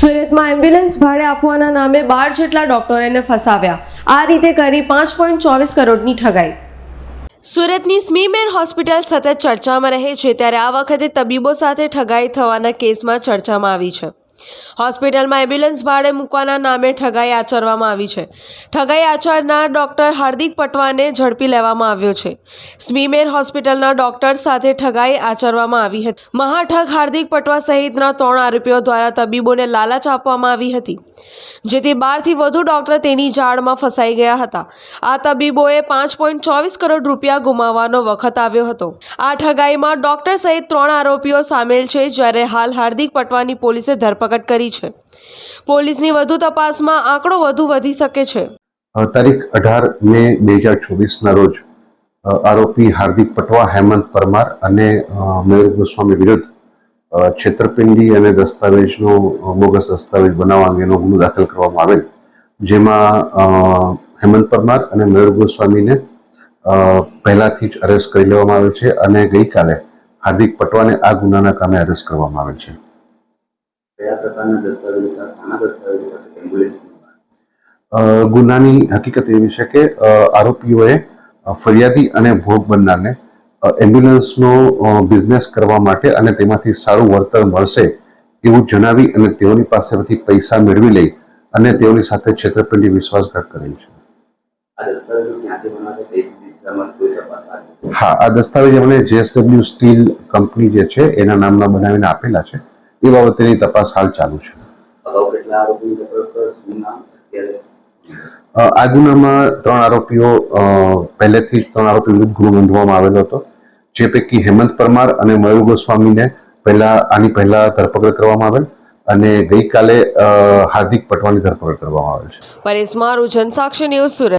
સુરતમાં એમ્બ્યુલન્સ ભાડે આપવાના નામે બાર જેટલા ડોક્ટરોને ફસાવ્યા. આ રીતે કરી પાંચ પોઈન્ટ ચોવીસ કરોડની ઠગાઈ. સુરતની સ્મીમેર હોસ્પિટલ સતત ચર્ચામાં રહે છે, ત્યારે આ વખતે તબીબો સાથે ઠગાઈ થવાના કેસમાં ચર્ચામાં આવી છે. હોસ્પિટલમાં એમ્બ્યુલન્સ ભાડે મૂકવાના નામે ઠગાઈ આચરવામાં આવી છે. ઠગાઈ આચરનાર ડોક્ટર હાર્દિક પટવાને ઝડપી લેવામાં આવ્યો છે. સ્મીમેર હોસ્પિટલના ડોક્ટર સાથે ઠગાઈ આચરવામાં આવી હતી. મહાઠગ હાર્દિક પટવા સહિતના ત્રણ આરોપીઓ દ્વારા તબીબોને લાલચ આપવામાં આવી હતી. જેથી બારથી વધુ ડોક્ટર તેની જાળમાં ફસાઈ ગયા હતા. આ તબીબોએ પાંચ પોઈન્ટ ચોવીસ કરોડ રૂપિયા ગુમાવવાનો વખત આવ્યો હતો. આ ઠગાઈમાં ડોક્ટર સહિત ત્રણ આરોપીઓ સામેલ છે, જ્યારે હાલ હાર્દિક પટવાની પોલીસે ધરપકડ કરી છે. પોલીસની વધુ તપાસમાં આંકડો વધુ વધી શકે છે. તારીખ અઢાર મે બે હજાર ચોવીસના રોજ આરોપી હાર્દિક પટવા, હેમંત પરમાર અને મયુર ગોસ્વામી વિરુદ્ધ છેતરપિંડી અને દસ્તાવેજનો બોગસ દસ્તાવેજ બનાવવા અંગેનો ગુનો દાખલ કરવામાં આવેલ, જેમાં હેમંત પરમાર અને મયુર ગોસ્વામીને પહેલાથી જ અરેસ્ટ કરી લેવામાં આવેલ છે અને ગઈકાલે હાર્દિક પટવાને આ ગુનાના કામે અરેસ્ટ કરવામાં આવેલ છે. કયા પ્રકારના દસ્તાવેજો શાના દસ્તાવેજો હતા એમ્બ્યુલન્સની ગુનાની હકીકત એવી છે કે આરોપીઓએ ફરિયાદી અને ભોગ બનનારને એમ્બ્યુલન્સનો બિઝનેસ કરવા માટે અને તેમાંથી સારું વળતર મળશે એવું જણાવી અને તેઓની પાસેથી પૈસા મેળવી લઈ અને તેઓની સાથે છેતરપિંડી વિશ્વાસઘાત કરેલ છે. હા આ દસ્તાવેજ અમને જેએસડબલ્યુ સ્ટીલ કંપની જે છે એના નામના બનાવીને આપેલા છે. એ બાબતેની તપાસ હાલ ચાલુ છે. આ ગુનામાં ત્રણ આરોપીઓ પહેલેથી જ ત્રણ આરોપી વિરુદ્ધ ગુનો નોંધવામાં આવેલો હતો. જે પૈકી હેમંત પરમાર અને મયુર ગોસ્વામીને પહેલા આની પહેલા ધરપકડ કરવામાં આવેલ અને ગઈકાલે હાર્દિક પટવાની ધરપકડ કરવામાં આવેલ છે. પરેશ મારું જનસાક્ષી ન્યૂઝ સુરત.